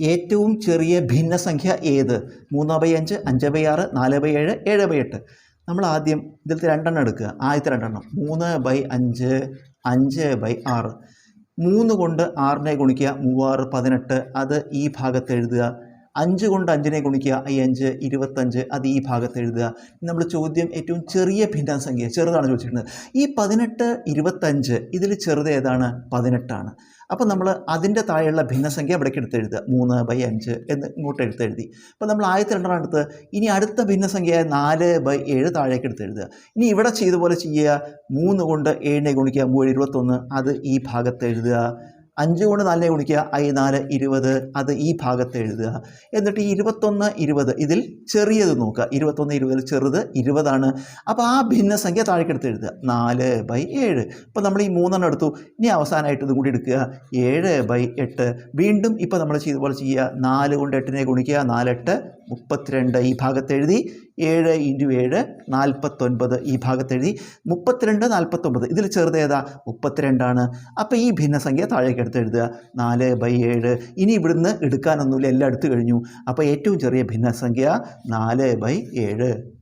ഏറ്റവും ചെറിയ ഭിന്നസംഖ്യ ഏത്? മൂന്ന് ബൈ അഞ്ച് അഞ്ച് ബൈ ആറ് നാല് ബൈ ഏഴ് ഏഴ് ബൈ എട്ട്. നമ്മൾ ആദ്യം ഇതിലത്തെ രണ്ടെണ്ണം എടുക്കുക. ആദ്യത്തെ രണ്ടെണ്ണം. മൂന്ന് ബൈ അഞ്ച് അഞ്ച് ബൈ ആറ്. മൂന്ന് കൊണ്ട് ആറിനെ ഗുണിക്കുക. മൂവാറ് പതിനെട്ട്. അത് ഈ ഭാഗത്ത് എഴുതുക. അഞ്ച് കൊണ്ട് അഞ്ചിനെ ഗുണിക്കുക. ഈ അഞ്ച് ഇരുപത്തഞ്ച് അത് ഈ ഭാഗത്ത് എഴുതുക. നമ്മൾ ചോദ്യം ഏറ്റവും ചെറിയ ഭിന്നസംഖ്യ ചെറുതാണ് ചോദിച്ചിട്ടുണ്ട് ഈ പതിനെട്ട് ഇരുപത്തഞ്ച് ഇതിൽ ചെറുത് ഏതാണ്? പതിനെട്ടാണ്. അപ്പോൾ നമ്മൾ അതിന്റെ താഴെയുള്ള ഭിന്നസംഖ്യ ഇവിടേക്ക് എടുത്ത് എഴുതുക. മൂന്ന് ബൈ അഞ്ച് എന്ന് ഇങ്ങോട്ട് എടുത്ത് എഴുതി. അപ്പോൾ നമ്മൾ ആദ്യത്തെ രണ്ടെണ്ണം എടുത്ത്. ഇനി അടുത്ത ഭിന്നസംഖ്യ നാല് ബൈ ഏഴ് താഴേക്ക് എടുത്ത് എഴുതുക. ഇനി ഇവിടെ ചെയ്ത പോലെ ചെയ്യുക. മൂന്ന് കൊണ്ട് ഏഴിനെ ഗുണിക്കുക. മൂന്ന് ഇരുപത്തൊന്ന് അത് ഈ ഭാഗത്ത് എഴുതുക. അഞ്ച് കൊണ്ട് നാലിനെ ഗുണിക്കുക ഐ നാല് ഇരുപത്. അത് ഈ ഭാഗത്ത് എഴുതുക. എന്നിട്ട് ഈ ഇരുപത്തൊന്ന് ഇരുപത് ഇതിൽ ചെറിയത് നോക്കുക. ഇരുപത്തൊന്ന് ഇരുപതിൽ ചെറുത് ഇരുപതാണ്. അപ്പോൾ ആ ഭിന്നസംഖ്യ താഴേക്കെടുത്ത് എഴുതുക. നാല് ബൈ ഏഴ്. ഇപ്പോൾ നമ്മൾ ഈ മൂന്നെണ്ണം എടുത്തു. ഇനി അവസാനമായിട്ട് ഇത് കൂടി എടുക്കുക. ഏഴ് ബൈ എട്ട്. വീണ്ടും ഇപ്പോൾ നമ്മൾ ചെയ്ത പോലെ ചെയ്യുക. നാല് കൊണ്ട് എട്ടിനെ ഗുണിക്കുക. നാലെട്ട് മുപ്പത്തിരണ്ട് ഈ ഭാഗത്ത് എഴുതി ഏഴ് ഇന്റു ഏഴ് നാൽപ്പത്തൊൻപത് ഈ ഭാഗത്ത് എഴുതി. മുപ്പത്തിരണ്ട് നാൽപ്പത്തൊമ്പത് ഇതിൽ ചെറുത് ഏതാ? മുപ്പത്തിരണ്ടാണ്. അപ്പോൾ ഈ ഭിന്നസംഖ്യ താഴേക്ക് എടുത്ത് എഴുതുക. നാല് ബൈ ഏഴ്. ഇനി ഇവിടുന്ന് എടുക്കാനൊന്നുമില്ല എല്ലാം എടുത്തു കഴിഞ്ഞു. അപ്പോൾ ഏറ്റവും ചെറിയ ഭിന്നസംഖ്യ നാല് ബൈ ഏഴ്.